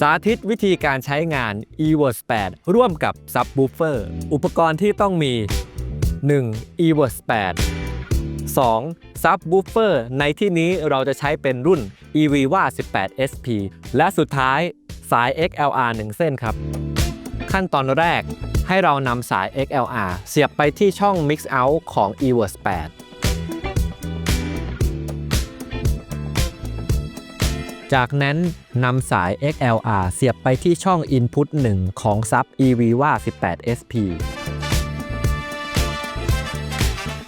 สาธิตวิธีการใช้งาน eWords 8ร่วมกับ Subwoofer อุปกรณ์ที่ต้องมี 1. eWords 8 2. Subwoofer ในที่นี้เราจะใช้เป็นรุ่น eViva 18 SP และสุดท้ายสาย XLR 1 เส้นครับ ขั้นตอนแรกให้เรานำสาย XLR เสียบไปที่ช่อง Mix Out ของ eWords 8 จากนั้นนำสาย XLR เสียบไปที่ช่อง Input 1 ของซับ eViva 18 SP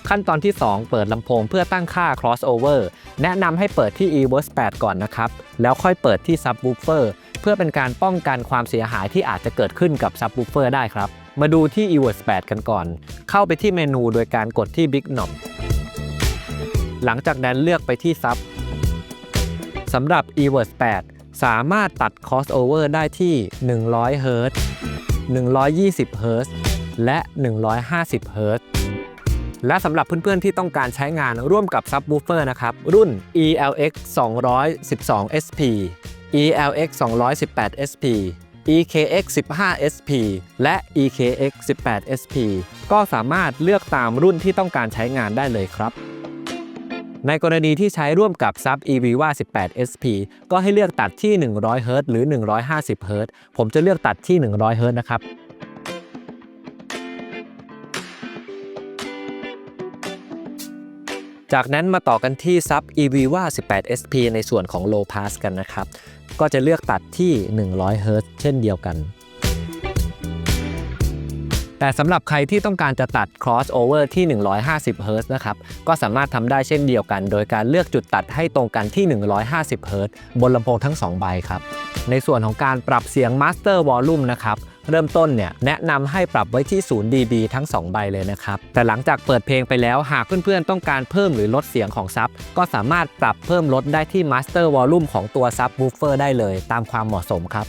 ขั้นตอนที่ 2 เปิดลำโพงเพื่อตั้งค่า crossover แนะนำให้เปิดที่ eVerse 8 ก่อนนะครับ แล้วค่อยเปิดที่ subwoofer เพื่อเป็นการป้องกันความเสียหายที่อาจจะเกิดขึ้นกับ subwoofer ได้ครับ มาดูที่ eVerse 8 กันก่อน เข้าไปที่เมนูโดยการกดที่ Big Knob หลังจากนั้นเลือกไปที่ sub สำหรับ eVerse 8สามารถตัด crossover ได้ที่ 100 Hz 120 Hz และ 150 Hz และสำหรับเพื่อนๆ ที่ต้องการใช้งานร่วมกับ Subwoofer นะครับ รุ่น ELX 212 SP ELX 218 SP EKX 15 SP และ EKX 18 SP ก็สามารถเลือกตามรุ่นที่ต้องการใช้งานได้เลยครับ ในกรณีที่ใช้ร่วมกับ Sub eViva 18 SP ก็ให้เลือกตัดที่ 100 Hz หรือ 150 Hz ผมจะเลือกตัดที่ 100 Hz นะครับจากนั้นมาต่อกันที่ Sub eViva 18 SP ในส่วนของ Low Pass กันนะครับ ก็จะเลือกตัดที่ 100 Hz เช่นเดียวกัน แต่สำหรับใครที่ต้องการจะตัด crossover ที่ 150 Hz นะครับ ก็สามารถทำได้เช่นเดียวกัน โดยการเลือกจุดตัดให้ตรงกันที่ 150 Hz บนลำโพงทั้ง 2 ใบครับ ในส่วนของการปรับเสียง Master Volume นะครับเริ่มต้นเนี่ยแนะนำให้ปรับไว้ที่ 0 dB ทั้ง 2 ใบเลยนะครับ แต่หลังจากเปิดเพลงไปแล้วหากเพื่อนๆ ต้องการเพิ่มหรือลดเสียงของซับก็สามารถปรับเพิ่มลดได้ที่ Master Volume ของตัว Subwoofer ได้เลย ตามความเหมาะสมครับ